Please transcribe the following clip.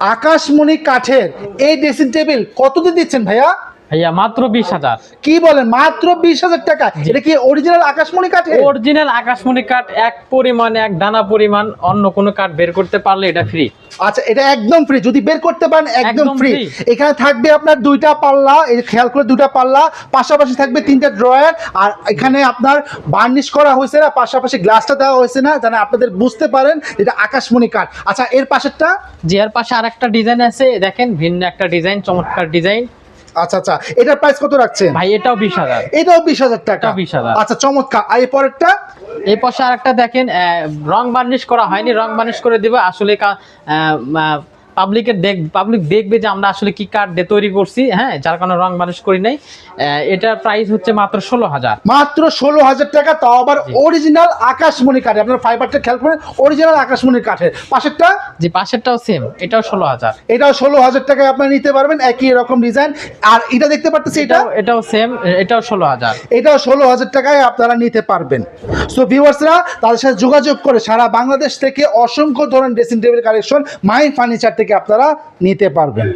আকাশমণি কাঠের এই ড্রেসিং টেবিল কত দিয়ে দিচ্ছেন ভাইয়া? ভাইয়া মাত্র বিশ হাজার। কি বলেন? মাত্র বিশ হাজার টাকা? এটা কি অরিজিনাল আকাশমণি কাঠের অরিজিনাল আকাশমণি কাঠ এক পরিমাণ এক দানা পরিমাণ অন্য কোনো কাঠ বের করতে পারলে এটা ফ্রি আচ্ছা এটা একদম ফ্রি যদি বের করতে পারেন একদম ফ্রি এখানে থাকবে আপনার দুইটা পাল্লা এই খেয়াল করে দুইটা পাল্লা পাশাপাশি থাকবে তিনটা ড্রয়ার আর এখানে আপনার বার্নিশ করা হয়েছে না পাশাপাশি গ্লাসটা দেওয়া হয়েছে না যেন আপনাদের বুঝতে পারেন এটা আকাশমণি কাঠ। আচ্ছা এর পাশেরটা? যে এর পাশে আর একটা ডিজাইন আছে। দেখেন ভিন্ন একটা ডিজাইন চমৎকার ডিজাইন আচ্ছা আচ্ছা এটার প্রাইস কত রাখছেন? ভাই এটাও বিশ হাজার। এটাও বিশ হাজার টাকা। বিশ হাজার। আচ্ছা চমৎকার। আর এর পরেরটা? এই পাশে আর একটা দেখেন আহ, রং বার্নিশ করা হয়নি রং বার্নিশ করে দিবে। আসলে পাবলিকের দেখ পাবলিক দেখবে যে আমরা আসলে কি কাঠ দিয়ে তৈরি করছি হ্যাঁ যার কারণে রং মানুষ করি নাই। এটার প্রাইস হচ্ছে মাত্র ষোলো হাজার। মাত্র ষোলো হাজার টাকা তাও আবার অরিজিনাল আকাশমণি কাঠের আপনার ফাইবারটা খেয়াল করেন অরিজিনাল আকাশমণি কাঠের পাশেরটা? যে পাশেরটাও সেম এটাও ষোলো হাজার। এটাও ষোলো হাজার টাকায় আপনারা নিতে পারবেন একই রকম ডিজাইন আর এটা দেখতে পাচ্ছেন এটা? এটাও সেম এটাও ষোলো হাজার। এটাও ষোলো হাজার টাকায় আপনারা নিতে পারবেন। সো ভিউয়ার্সরা তাদের সাথে যোগাযোগ করে সারা বাংলাদেশ থেকে অসংখ্য ধরনের dressing table collection my furniture থেকে আপনারা নিতে পারবেন।